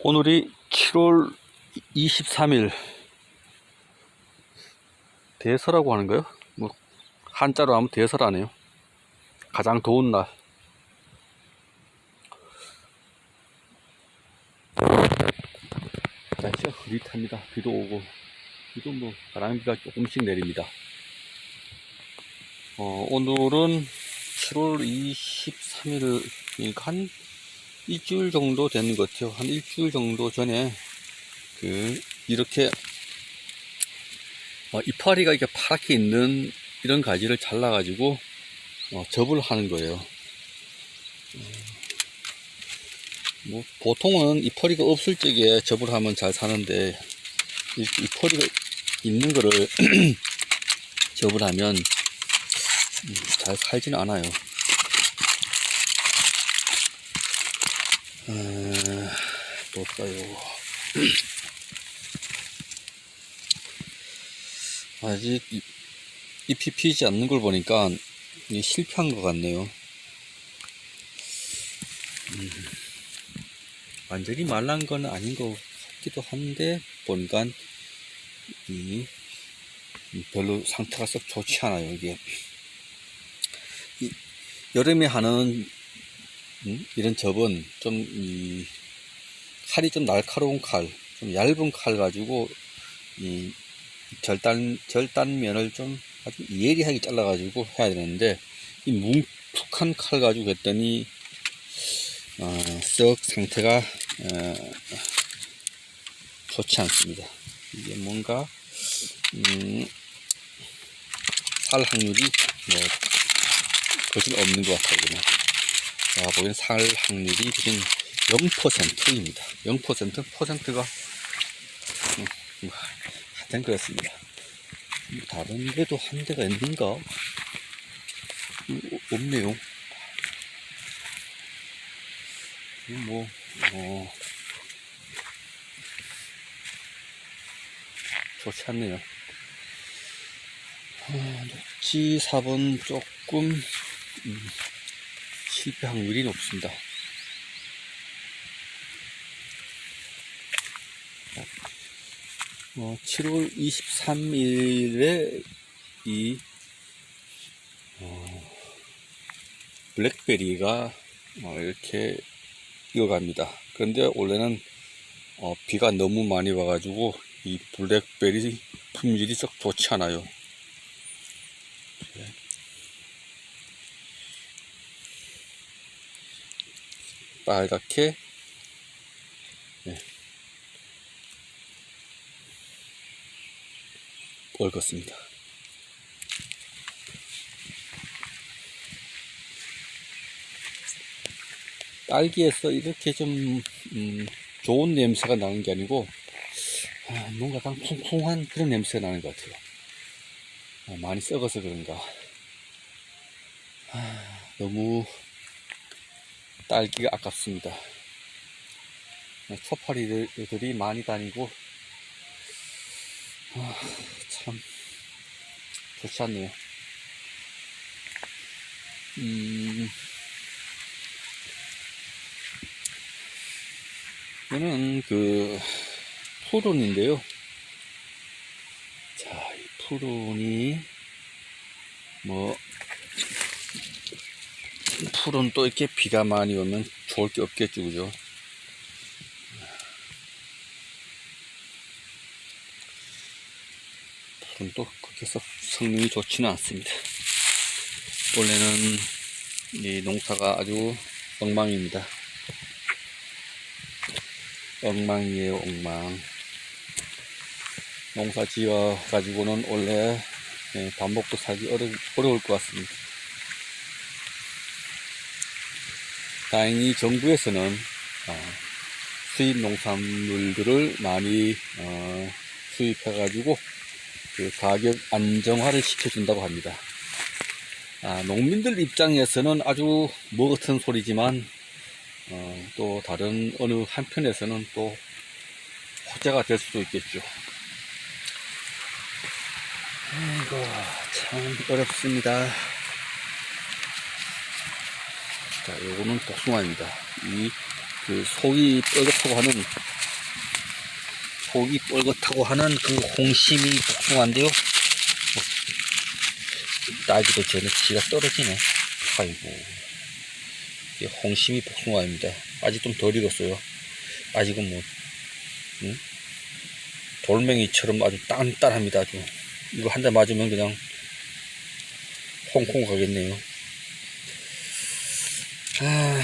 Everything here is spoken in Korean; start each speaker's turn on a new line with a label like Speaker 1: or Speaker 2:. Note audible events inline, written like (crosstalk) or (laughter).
Speaker 1: 오늘이 7월 23일 대서라고 하는 거요? 뭐 한자로 하면 대서라네요. 가장 더운 날. 날씨가 흐릿합니다. 비도 오고 비도 뭐 바람비가 조금씩 내립니다. 어, 오늘은 7월 23일 한 일주일 정도 되는 것 같아요. 한 일주일 정도 전에 그 이렇게 어, 이파리가 이렇게 파랗게 있는 이런 가지를 잘라 가지고 어, 접을 하는 거예요. 어, 뭐 보통은 이파리가 없을 적에 접을 하면 잘 사는데 이파리가 있는 거를 (clears throat) 접을 하면 음, 잘 살지는 않아요. 아, 뭘까요? (clears throat) 아직 이- 잎이 피지 않는 걸 보니까 실패한 것 같네요. 음, 완전히 말란 건 아닌 것 같기도 한데 보니까 이, 이 별로 상태가 썩 좋지 않아요. 이게 이, 여름에 하는 음? 이런 접은 좀, 이, 칼이 좀 날카로운 칼, 좀 얇은 칼 가지고, 이, 절단, 절단면을 좀 아주 예리하게 잘라가지고 해야 되는데, 이 뭉툭한 칼 가지고 했더니, 어, 썩 상태가, 어, 좋지 않습니다. 이게 뭔가, 음, 살 확률이, 뭐, 거진 없는 것 같아요, 그냥. 자, 보이는 살 확률이 지금 0%입니다. 0% 퍼센트가 음, 음, 하여튼 그렇습니다. 음, 다른 데도 한 대가 있는가? 음, 어, 없네요. 음, 뭐, 어, 좋지 않네요. 아, 녹지 4번 조금, 음, 실패 확률이 높습니다. 어, 7월 23일에 이 어, 블랙베리가 어, 이렇게 익어갑니다. 그런데 원래는 어, 비가 너무 많이 와가지고 이 블랙베리 품질이 썩 좋지 않아요. 빨갛게 네. 얽었습니다. 딸기에서 이렇게 좀 음, 좋은 냄새가 나는 게 아니고 아, 뭔가 약간 쿵쿵한 그런 냄새가 나는 것 같아요. 아, 많이 썩어서 그런가. 아, 너무 딸기가 아깝습니다. 초파리들이 많이 다니고 아, 참 좋지 않네요. 음, 이거는 그 푸른인데요. 자, 이 푸른이 뭐 푸른 또 이렇게 비가 많이 오면 좋을 게 없겠죠, 그죠? 푸른 또 그렇게 썩 성능이 좋지는 않습니다. 원래는 이 농사가 아주 엉망입니다. 엉망이에요, 엉망. 농사 지어 가지고는 원래 예, 밥 먹고 살기 어려, 어려울 것 같습니다. 다행히 정부에서는 어, 수입 농산물들을 많이 어, 수입해 가지고 그 가격 안정화를 시켜준다고 합니다. 아, 농민들 입장에서는 아주 뭐 같은 소리지만 어, 또 다른 어느 한편에서는 또 호재가 될 수도 있겠죠. 아이고 참 어렵습니다. 자, 요거는 복숭아입니다. 이 그 속이 뻘겋다고 하는 속이 뻘겋다고 하는 그 홍심이 복숭아인데요. 뭐, 따기도 전에 지가 떨어지네. 아이고. 이게 홍심이 복숭아입니다. 아직 좀 덜 익었어요. 아직은 뭐, 응? 돌멩이처럼 아주 단단합니다. 아주. 이거 한 대 맞으면 그냥 홍콩 가겠네요. 아,